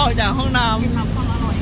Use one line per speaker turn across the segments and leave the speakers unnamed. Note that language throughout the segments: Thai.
ออกจากห้องน้ำ
กินน้ำความอร่อย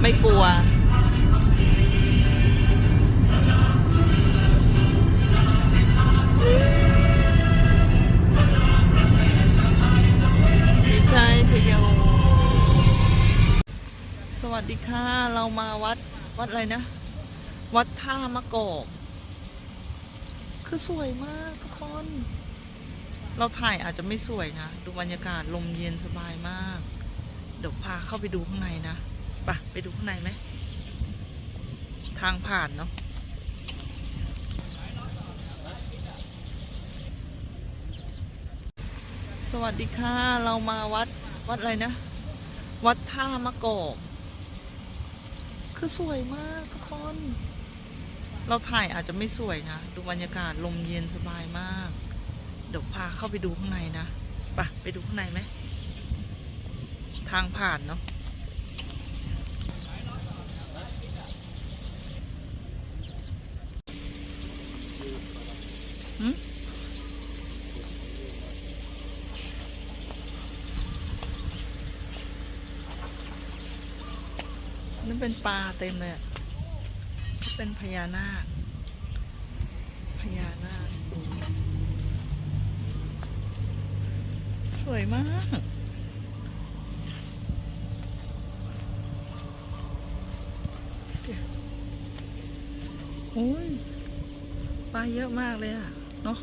ไม่กลัวไม่ใช่ชยโยสวัสดีค่ะ เรามาวัด วัดอะไรนะ วัดท่ามะกอกคือสวยมากทุกคน เราถ่ายอาจจะไม่สวยนะ ดูบรรยากาศลมเย็นสบายมาก เดี๋ยวพาเข้าไปดูข้างในนะ ไปไปดูข้างในไหม ทางผ่านเนาะสวัสดีค่ะ เรามาวัดวัดอะไรนะ วัดท่ามะกอกคือสวยมากทุกคน เราถ่ายอาจจะไม่สวยนะ ดูบรรยากาศลมเย็นสบายมาก เดี๋ยวพาเข้าไปดูข้างในนะไปไปดูข้างในไหม ทางผ่านเนาะ นั่นเป็นปลาเต็มเลยเป็นพญานาค พญานาค สวยมากโอ้ยปลาเยอะมากเลยอะ เนาะ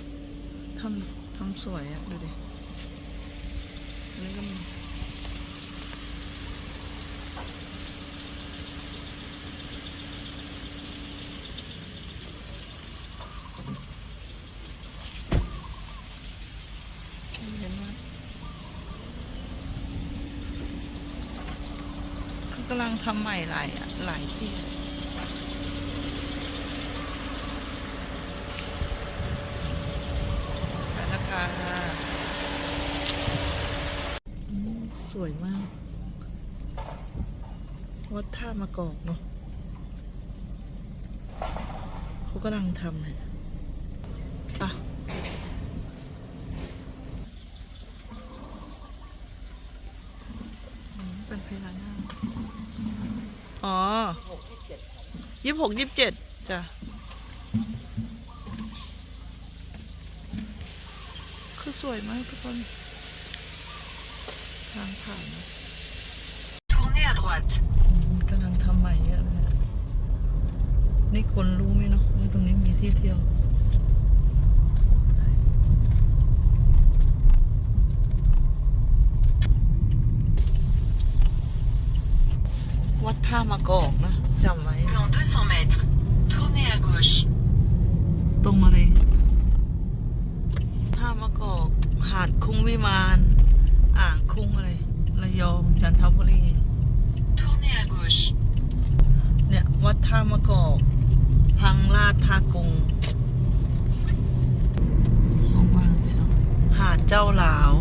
ทำทำสวยอะดูดิอันนี้ก็มีเห็นไหมเขากำลังทำใหม่หลายหลายที่ไปนะคะอืม สวยมาก วัดท่ามะกอกเนาะเขากำลังทำเนี่ยไปะเป็นพญานาอ๋อยี่สิบหกยี่สิบเจ็ดจ้ะคือสวยมากทุกคน ทางผ่าน
Tournez à droite.
อืมกำลังทำใหม่เยอะเลยอะนี่คนรู้ไหมเนาะว่าตรงนี้มีที่เที่ยววัดท่ามะกอกนะจำไว้
Dans 200 mètres, tournez à gauche.
ตรงอะไรท่ามะกอก หาดคุ้งวิมานอ่าง คุ้งอะไรระยองจันทบุรี
Tournez à gauche.
เนี่ยวัดท่ามะกอกพังลาดท่ากงห้องว่างเชียวหาดเจ้าหลาว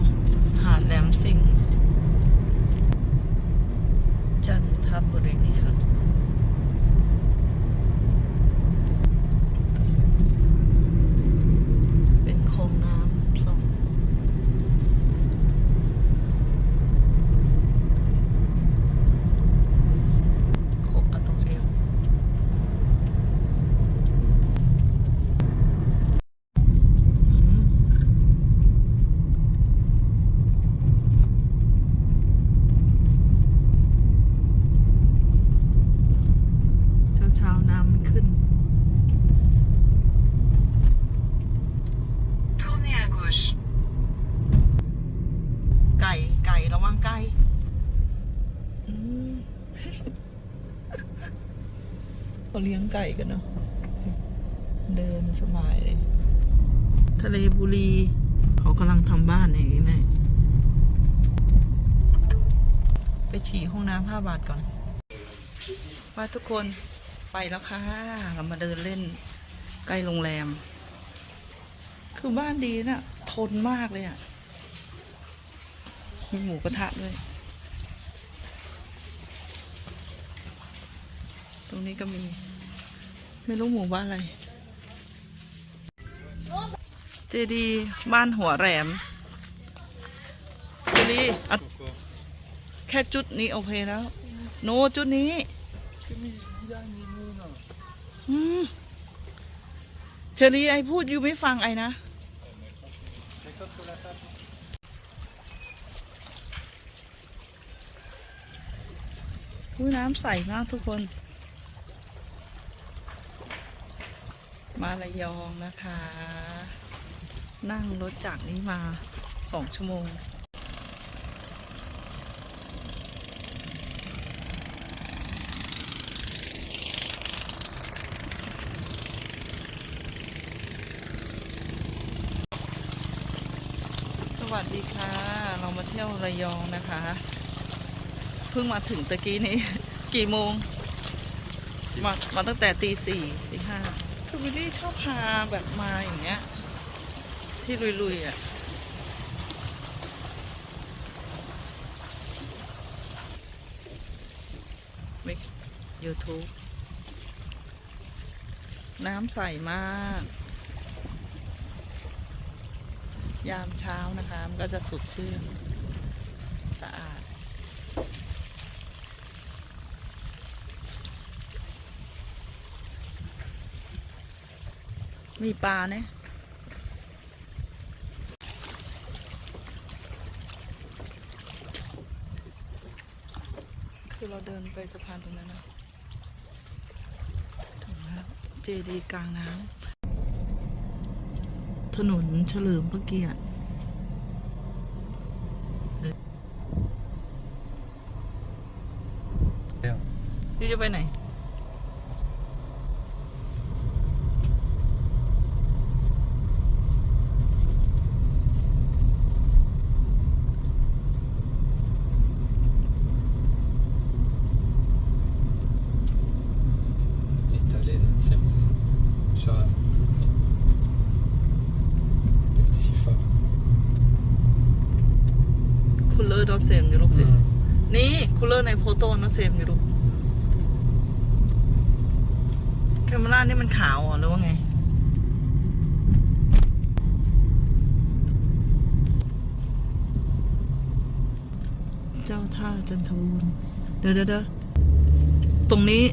หาดแหลมสิงห์จันทบุรีค่ะ เป็นโคลองน้ำ เขาเลี้ยงไก่กันเนาะเดินสบายเลย ทะเลบุรี เขากำลังทำบ้านอย่างนี้แน่ไปฉี่ห้องน้ำห้าบาทก่อนว่าทุกคนไปแล้วค่ะ เรามาเดินเล่นใกล้โรงแรม คือบ้านดีนะ่ะ ทนมากเลยอะ่ะ มีหมูกระทะด้วย รงนี้ก็มี ไม่รู้หมู่บ้านอะไร เจดีบ้านหัวแหลมเจดีอะแค่จุดนี้โอเคแล้ว โนจุดนี้อืมเชอรี่ไอพูดอยู่ไม่ฟังไอนะ น้ำใสมากทุกคน มาระยองนะคะ นั่งรถจากนี้มาสองชั่วโมง สวัสดีค่ะ เรามาเที่ยวระยองนะคะ เพิ่งมาถึงตะกี้นี้ กี่โมง มามาตั้งแต่ตีสี่ตีห้า คือวิลลี่ชอบพาแบบมาอย่างเงี้ย ที่ลุยๆอะมิก YouTube น้ำใสมาก ยามเช้านะคะ มันก็จะสดชื่น สะอาด มีปลาเนี่ยคือเราเดินไปสะพานตรงนั้นนะถึงแล้วเจดีกลางน้ำถนนเฉลิมพระเกียรติพี่จะไปไหน คูลเลอร์ดอเซมอยู่ลูกสินี่คูลเลอร์ในโพโต้นอเซมอยู่ลูกแคมเมรานี่มันขาวเหรอหรือว่าไง เจ้าท่าจันทบูรณ์เดี๋ยวเดี๋ยวเดี๋ยวตรงนี้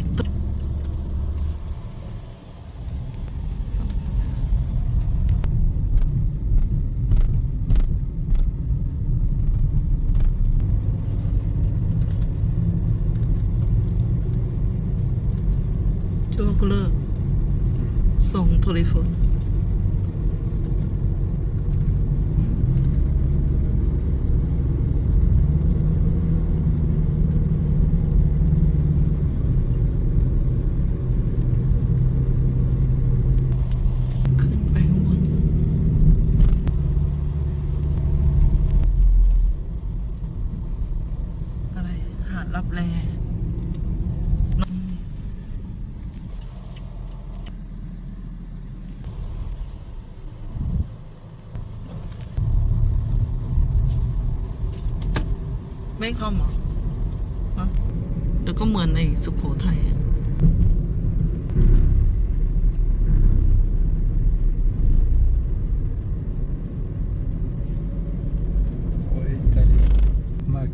ชั่วก็เลิก ส่งโทรโฟนขึ้นไปข้างบน อะไร หาดรับแลอืม ไม่คอมเหรอฮะเดี๋ยวก็เหมือนในสุโขทัยอะ
Ouais, Italie. Mag.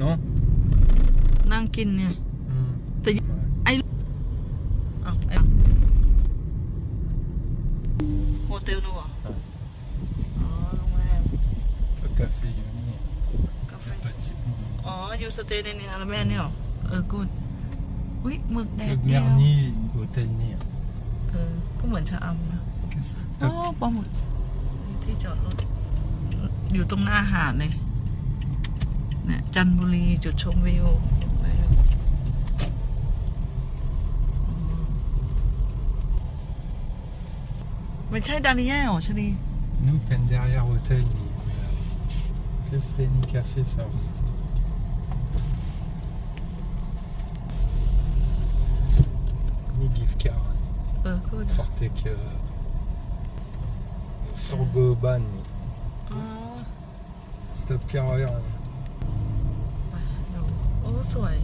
Non
นั่งกินเนี่ย
Hmm.
แต่
Ouais.
ไอ้อ้าวไอ้โฮเทลนู่นเหรอ
Ouais.
อ๋อ โรงแรม
Le café Yoni.
กาแฟ
Petit.
อ๋ออยู่สเตย์ในเนี่ยแล้วแม่เนี่ยเหรอเออกูดอุ้ยหมึกแด
Le
ดเดียว
Garni, Hôtel Nier.
เออ ก็เหมือนชะอำนะ
Qu'est-ce que
โอ้
c'est
ปลาหมึกมีที่จอดรถ อยู่ตรงหน้าหาดเลยเนี่ยจันทบุรีจุดชมวิวแล้วอืมไม่ใช่ดานิเอลชะนี
Nous, pen derrière hôtel, ni. Que c'était ni café first.
เออก็ได้
Fortek. Uh, Forgoban.
อ๋อ
Stop carrière.
ไปดูโอ้สวย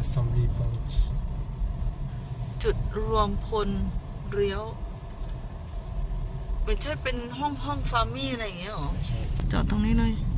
Assembly point.
จุดรวมพลเลี้ยวไม่ใช่เป็นห้องห้องฟาร์มี่อะไรอย่างเงี้ยหรอ จอดตรงนี้เลย
Ah,